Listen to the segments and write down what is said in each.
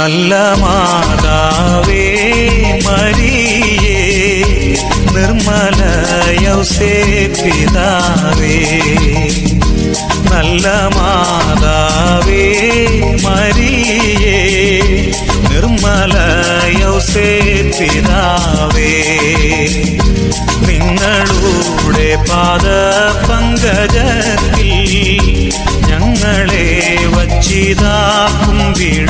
നല്ല മാതാവേ മരിയേ നിർമ്മല യൗസേ പിതാവേ നല്ല മാതാവേ മരിയേ നിർമ്മല യൗസേ പിതാവേ നിങ്ങളുടെ പാദ പങ്കജത്തിൽ ഞങ്ങളെ വച്ചിതാക്കും വിടുന്നേ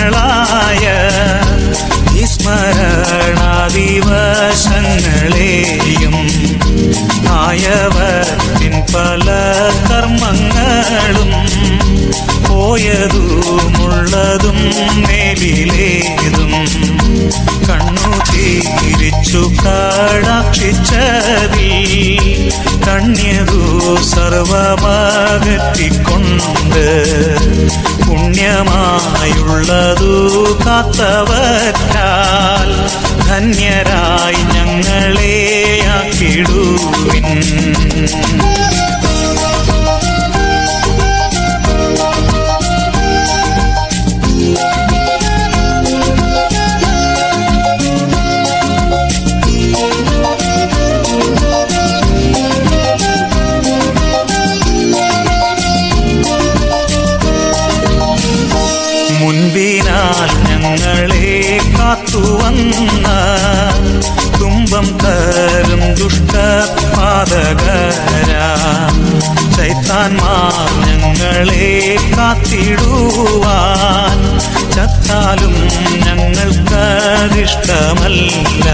ആയവത്തിൻ പല കർമ്മങ്ങളും പോയതുമുള്ളതും മേലിലേതും കണ്ണു തിരിച്ചു കാടാക്ഷിച്ചതിൽ കണ്യതു സർവമാകത്തിക്കൊണ്ട് പുണ്യമായുള്ളതു കാത്തവറ്റാൽ ധന്യരായി ഞങ്ങളെ ആക്കിടുവിൻ മുൻപിനാൽ ഞങ്ങളെ കാത്തുവന്ന തുമ്പം തരും ദുഷ്ടപാതകരാ ചൈത്താൻമാർ ഞങ്ങളെ കാത്തിടുവാൻ. ചത്താലും ഞങ്ങൾക്കതിഷ്ടമല്ല.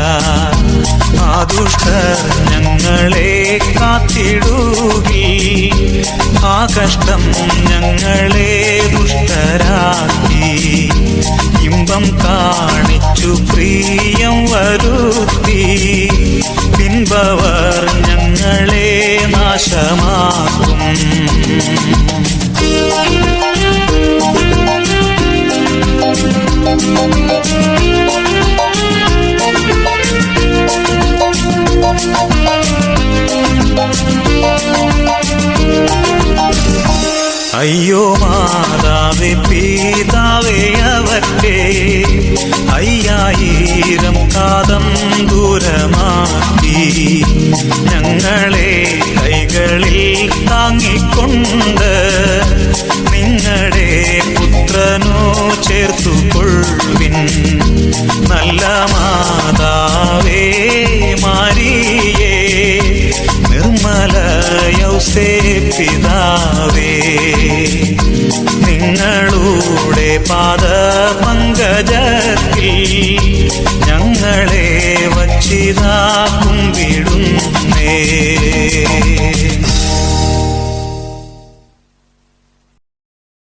ആദുഷ്ടർ ദുഷ്ടർ ഞങ്ങളെ കാത്തിടുകി ആ കഷ്ടം ഞങ്ങളെ ദുഷ്ടരാക്കി. ഇമ്പം കാണിച്ചു പ്രിയം വരുത്തി. പിൻപവർ നാശമാക്കും അയ്യോ മാതാവേ പിതാവേ അവറ്റേ അയ്യായിരം കാതം ദൂരമാക്കി താങ്ങിക്കൊണ്ട് നിങ്ങളുടെ പുത്രനോ ചേർത്തു കൊള്ളുവിൻ നല്ല മാതാവേ മാരിയേ നിർമ്മല യൗസേ പിതാവേ നിങ്ങളുടെ പാദ പങ്കജത്തിൽ ഞങ്ങളെ വച്ചിതാക്കും കുമ്പിടുന്നേ